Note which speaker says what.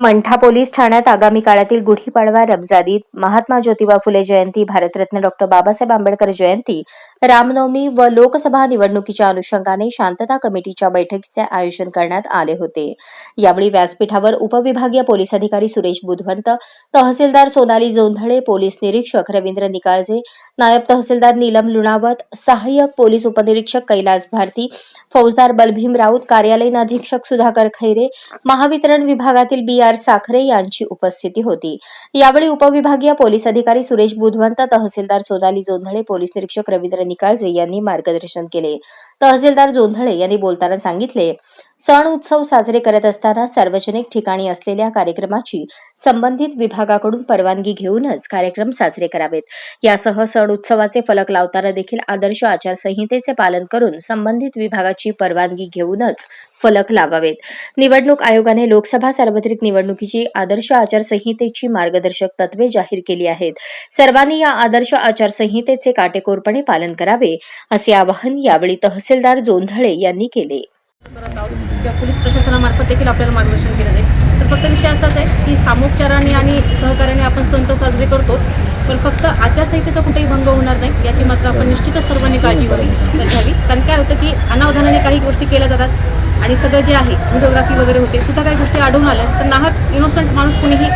Speaker 1: Mantha police ठाण्यात आगामी काळातील गुढीपाडवा रमजान महात्मा ज्योतिबा फुले जयंती भारतरत्न डॉक्टर बाबासाहेब आंबेडकर जयंती रामनवमी व लोकसभा निवडणुकीच्या अनुषंगाने शांतता कमिटीच्या बैठकीचे आयोजन करण्यात आले होते. यावेळी व्यासपीठावर उपविभागीय पोलीस अधिकारी सुरेश बुधवंत तहसीलदार सोनाली जोंधळे पोलीस निरीक्षक रवींद्र निकाळजे नायब तहसीलदार नीलम लुणावत सहाय्यक पोलीस उपनिरीक्षक कैलास भारती फौजदार बलभीम राऊत कार्यालयीन अधीक्षक सुधाकर खैरे महावितरण विभागातील बी आर साखरे यांची उपस्थिती होती. यावेळी उपविभागीय पोलीस अधिकारी सुरेश बुधवंत तहसीलदार सोनाली जोंधळे पोलीस निरीक्षक रवींद्र निकाळजे यांनी मार्गदर्शन केले. तहसीलदार जोंधळे यांनी बोलताना सांगितले सण उत्सव साजरे करत असताना सार्वजनिक ठिकाणी असलेल्या कार्यक्रमाची संबंधित विभागाकडून परवानगी घेऊनच कार्यक्रम साजरे करावेत. यासह सण उत्सवाचे फलक लावताना देखील आदर्श आचारसंहितेचे पालन करून संबंधित विभागाची परवानगी घेऊनच फलक लावावेत. निवडणूक आयोगाने लोकसभा सार्वत्रिक निवडणुकीची आदर्श आचारसंहितेची मार्गदर्शक तत्वे जाहीर केली आहेत. सर्वांनी या आदर्श आचारसंहितेचे काटेकोरपणे पालन करावे असे आवाहन यावेळी तहसीलदार जोंधळे यांनी केले.
Speaker 2: किंवा पोलीस प्रशासनामार्फत देखील आपल्याला मार्गदर्शन केलं जाईल. तर फक्त विषय असाच आहे की सामोपचाराने आणि सहकार्याने आपण संत साजरे करतोच पण फक्त आचारसंहितेचा कुठेही भंग होणार नाही याची मात्र आपण निश्चितच सर्वांनी काळजी वगैरे घ्यावी. कारण काय होतं की अनावधानाने काही गोष्टी केल्या जातात आणि सगळं जे आहे व्हिडिओग्राफी वगैरे होते कुठं काही गोष्टी आढळून आल्यास तर नाहक इनोसंट माणूस कुणीही